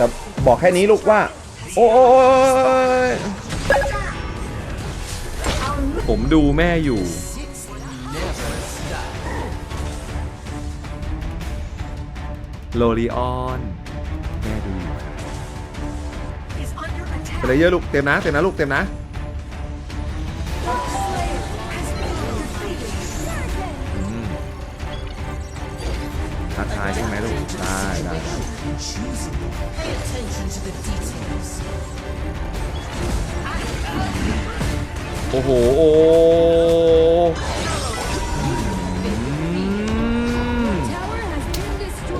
แต่บอกแค่นี้ลูกว่า โอ้ยผมดูแม่อยู่ โลลีออน แม่ดูอยู่เป็นไรเยอะลูก เต็มนะ เต็มนะลูก เต็มนะ ได้ Pay attention to the details. โอ้โห โอ้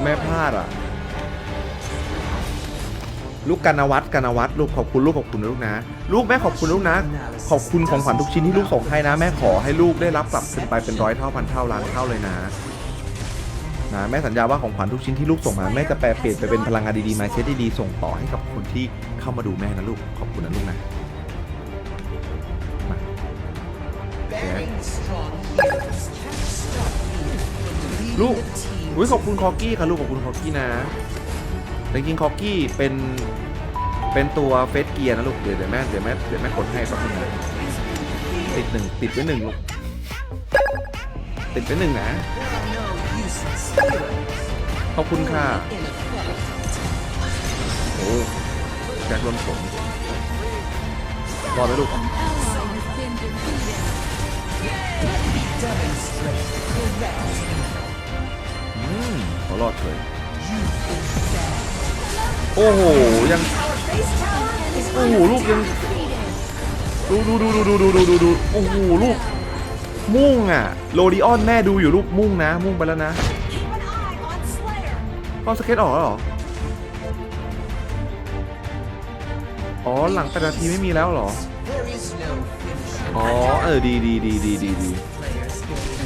แม่พลาดอะ ลูกกันวัฒน์กันวัฒน์ลูกขอบคุณลูกขอบคุณลูกนะ ลูกแม่ขอบคุณลูกนะ ขอบคุณของขวัญทุกชิ้นที่ลูกส่งให้นะ แม่ขอให้ลูกได้รับกลับขึ้นไปเป็นร้อยเท่าพันเท่าล้านเท่าเลยนะ นะแม่สัญญาว่าของขวัญทุกชิ้นที่ลูกส่งมาแม่จะแปลเปลี่ยนไปเป็นพลังงานดีๆมาเซตดีๆส่งต่อให้กับคนที่เข้ามาดูแม่นะลูกขอบคุณนะลูกนะมาลูกอุ้ยขอบคุณคอกี้ค่ะลูกขอบคุณคอกี้นะแต่จริงๆคอกี้เป็นเป็นตัวเฟสเกียร์นะลูกเดี๋ยวเดี๋ยวแม่เดี๋ยวแม่เดี๋ยวแม่กดให้แป๊บนึงติดหนึ่งติดไว้หนึ่งลูกติดไว้หนึ่งนะ ขอบคุณค่ะ โอ้แจ็คลมผมรอไหมลูกอืมขอรอดเฉยโอ้โห ยัง โอ้โห ลูกยัง ดูดูดูดูดูดูดูดูโอ้โห ลูก มุ่งอะโรดิออนแม่ดูอยู่ลูกมุ่งนะ มุ่งไปแล้วนะ Keep an eye on Slayer. เขาสเก็ตออกแล้วหรอ อ๋อหลังแปดนาทีไม่มีแล้วหรอ อ๋อเออดีดีดีดีดีดี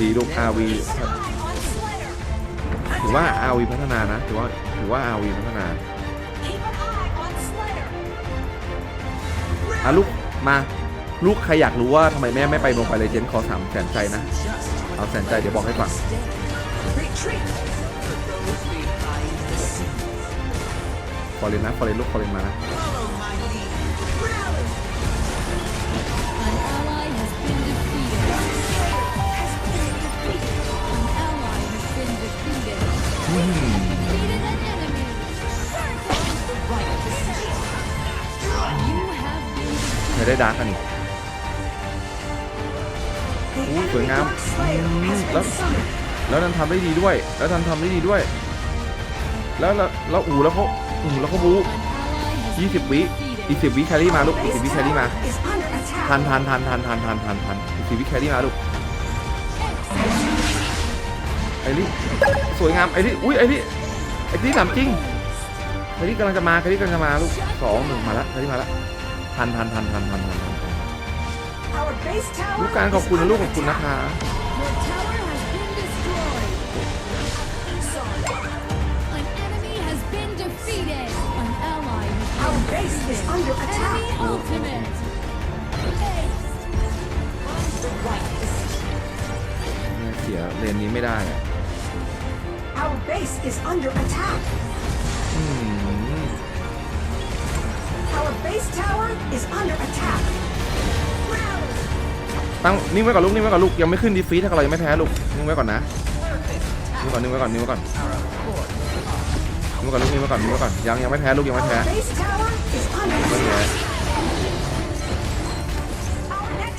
ดีลูก RV Eye on Slayer. ถือว่า RV พัฒนานะถือว่าถือว่า RV พัฒนาอะลูกมา ลูกใครอยากรู้ว่าทำไมแม่ไม่ไปลงไปเลยเจนขอสามแสนใจนะ เอาแสนใจเดี๋ยวบอกให้ฟังฟอเรนนะฟอเรนลูกฟอเรนมานะไม่ได้ดาร์กอันอีก Ooh, enemy สวยงามแล้วแล้วนันทำได้ดีด้วย แล้วนันทำได้ดีด้วย แล้วแล้วอูแล้วเขาอูแล้วเขาบู an ally has ยี่สิบวิอีกสิบวิแครี่มาลูกอีกสิบวิแครี่มาทันทันทันทันทันทันทันทันอีกสิบวิแครี่มาลูกไอ้นี่สวยงามไอ้นี่อุ้ยไอ้นี่ไอ้นี่ถามจริงไอ้นี่กำลังจะมาไอ้นี่กำลังจะมาลูกสองหนึ่งมาละไอ้นี่มาละทันทันทันทันทัน ลูกการขอบคุณลูกของคุณนะคะเสียเลนนี้ไม่ได้อะอืม Our base tower is under attack. ตั้งนิ่งไว้ก่อนลูกนิ่งไว้ก่อนลูกยังไม่ขึ้นดีฟีถ้าเรายังไม่แพ้ลูกนิ่งไว้ก่อนนะนิ่งไวก่อนนิ่งไว้ก่อนนิ่งไว้ก่อนนิ่งไว้ก่อนลูกนิ่งไว้ก่อนนิ่งไว้ก่อนยังยังไม่แพ้ลูกยังไม่แพ้ไม่แพ้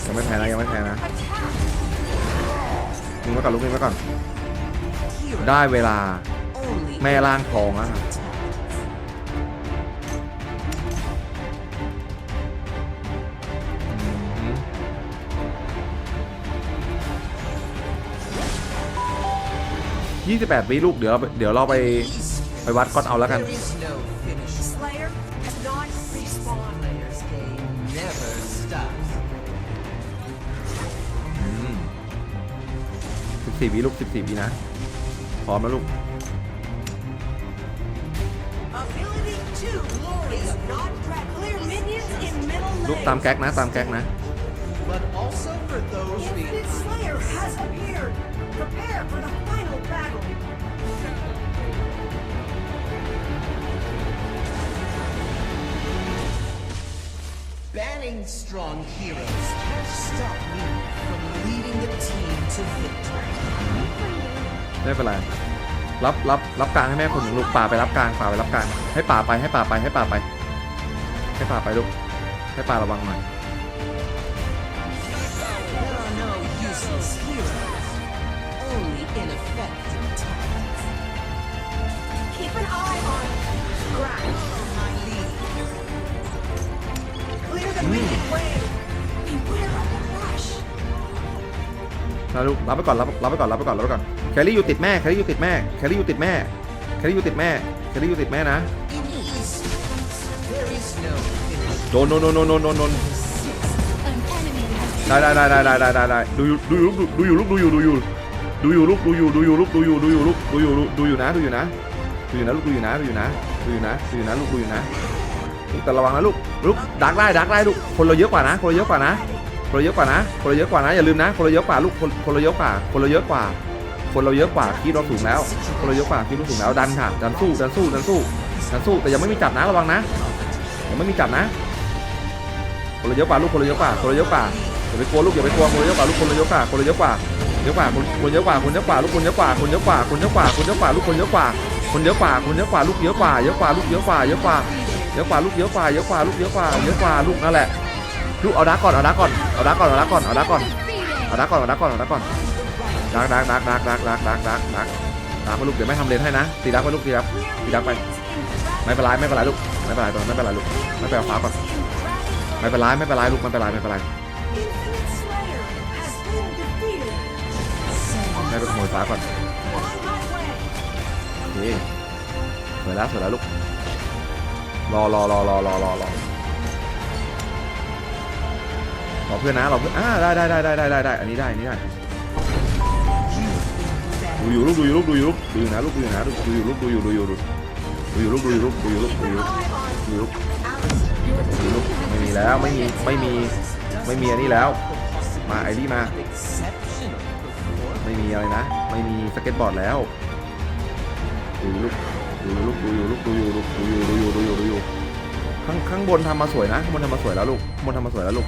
ยังไม่แพ้นะยังไม่แพ้นะนิ่งไว้ก่อนลูกนิ่งไว้ก่อนได้เวลาแม่ล่างทองแล้วครับ ยี่สิบแปดวิลูกเดี๋ยวเดี๋ยวเราไปไปวัดก้อนเอาแล้วกัน There is no finish. Slayer cannot respawn. Players game never stops. สิบสี่วิลูกสิบสี่วินะ พร้อมแล้วลูก Ability 2 is not track. Clear minions in middle ลูก lane. ตามแก๊กนะ ตามแก๊กนะ But also for those Infinite behind. Slayer has appeared. Prepare for the banning strong heroes can't stop me from leading the team to victory. ไม่เป็นไรรับรับรับกลางให้แม่คนหนึ่งลูกป่าไปรับกลางป่าไปรับกลางให้ป่าไปให้ป่าไปให้ป่าไป ให้ป่าไปลูกให้ป่าระวังหน่อย นะลูกรับไปก่อนรับรับไปก่อนรับไปก่อนรับไปก่อนแครี่อยู่ติดแม่แครี่อยู่ติดแม่แครี่อยู่ติดแม่แครี่อยู่ติดแม่แครี่อยู่ติดแม่นะโดนโดนโดนโดนโดนโดนโดน An enemy has ได้ได้ได้ได้ได้ได้ได้ได้ดูอยู่ดูอยู่ดูอยู่ลูกดูอยู่ดูอยู่ดูอยู่ลูกดูอยู่ดูอยู่ลูกดูอยู่ดูอยู่ลูกดูอยู่ดูอยู่นะดูอยู่นะดูอยู่นะลูกดูอยู่นะดูอยู่นะดูอยู่นะดูอยู่นะลูกดูอยู่นะแต่ระวังนะลูกลูกดักได้ดักได้ลูกคนเราเยอะกว่านะคนเราเยอะกว่านะ คนเราเยอะกว่านะ คนเราเยอะกว่านะ อย่าลืมนะ คนเราเยอะกว่าลูก คนคนเราเยอะกว่า คนเราเยอะกว่า คนเราเยอะกว่าคีบเราสูงแล้ว คนเราเยอะกว่าคีบเราสูงแล้ว ดันค่ะ ดันสู้ ดันสู้ ดันสู้ ดันสู้ แต่ยังไม่มีจับนะ ระวังนะ ยังไม่มีจับนะ คนเราเยอะกว่าลูก คนเราเยอะกว่า คนเราเยอะกว่า อย่าไปกลัวลูก อย่าไปกลัว คนเราเยอะกว่าลูก คนเราเยอะกว่า คนเราเยอะกว่า เยอะกว่าคนคนเยอะกว่า คนเยอะกว่า ลูก คนเยอะกว่า คนเยอะกว่า คนเยอะกว่า คนเยอะกว่า ลูก คนเยอะกว่า คนเยอะกว่า คนเยอะกว่า ลูกเยอะกว่า เยอะกว่า ลูกเยอะกว่า เยอะกว่า เยอะกว่า ลูกเยอะกว่า เยอะกว่า ลูกเยอะกว่า เยอะกว่า ลูกนั่นแหละ ลูกเอาดักก่อนเอาดักก่อนเอาดักก่อนเอาดักก่อนเอาดักก่อนเอาดักก่อนเอาดักก่อนเอาดักก่อนดักดักดักดักดักดักดักดักดักดักไปลูกเดี๋ยวไม่ทำเลนให้นะตีดักไปลูกตีดักตีดักไปไม่เป็นไรไม่เป็นไรลูกไม่เป็นไรตอนนั้นไม่เป็นไรลูกไม่ไปเอาฟ้าก่อนไม่เป็นไรไม่เป็นไรลูกไม่เป็นไรไม่เป็นไร Infinite Slayer has been defeated. ให้ไปขโมยฟ้าก่อนโอเคสวยแล้วสวยแล้วลูกรอรอรอรอรอรอ รอเพื่อนนะรอเพื่อนอ่าได้ได้ได้ได้ได้ได้ได้อันนี้ได้อันนี้ได้ดูอยู่ลูกดูอยู่ลูกดูอยู่ลูกดูอยู่นะลูกดูอยู่นะลูกดูอยู่ลูกดูอยู่ดูอยู่ดูอยู่ลูกดูอยู่ลูกดูอยู่ลูกดูอยู่ลูกดูอยู่ลูกดูอยู่ลูกไม่มีแล้วไม่มีไม่มีไม่มีอันนี้แล้ว มาไอดี้มา ไม่มีอะไรนะ ไม่มีสเก็ตบอร์ดแล้วดูอยู่ลูกดูอยู่ลูกดูอยู่ลูกดูอยู่ลูกดูอยู่ดูอยู่ดูอยู่ดูอยู่ข้างข้างบนทำมาสวยนะข้างบนทำมาสวยแล้วลูกข้างบนทำมาสวยแล้วลูก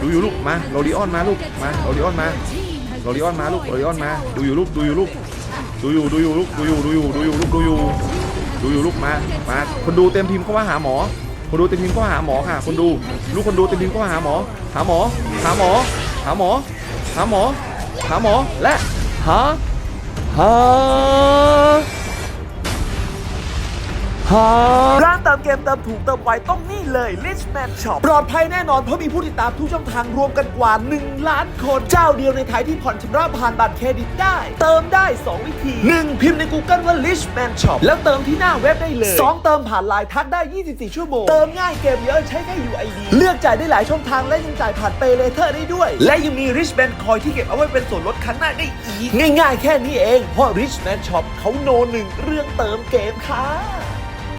ดูอยู่ลูกมาโรดิออนมาลูกมาโรดิออนมาโรดิออนมาลูกโรดิออนมาดูอยู่ลูกดูอยู่ลูกดูอยู่ดูอยู่ลูกดูอยู่ดูอยู่ดูอยู่ลูกดูอยู่ดูอยู่ลูกมามาคนดูเต็มทีมเข้ามาหาหมอ คนดูเต็มทีมเข้าหาหมอค่ะ คนดูลูกคนดูเต็มทีมเข้าหาหมอ หาหมอ หาหมอ หาหมอ หาหมอ หาหมอและหาหาหา ติมเกมเติมถูกเติมไวต้องนี่เลย Richman Shop ปลอดภัยแน่นอนเพราะมีผู้ติดตามทุกช่องทางรวมกันกว่า 1 ล้านคนเจ้าเดียวในไทยที่ผ่อนชำระผ่านบัตรเครดิตได้ เติมได้ 2 วิธี 1. พิมพ์ใน Google ว่า Richman Shop แล้วเติมที่หน้าเว็บได้เลย 2. เติมผ่านไลน์ทักได้ 24 ชั่วโมง เติมง่ายเกมเยอะใช้แค่ UID เลือกจ่ายได้หลายช่องทางและยังจ่ายผ่านเปเลเทอร์ได้ด้วย และยังมี Richman Coin ที่เก็บเอาไว้เป็นส่วนลดครั้งหน้าได้อีกง่าย ๆ แค่นี้เองเพราะ Richman Shop เขาโนหนึ่งเรื่องเติมเกมค่ะ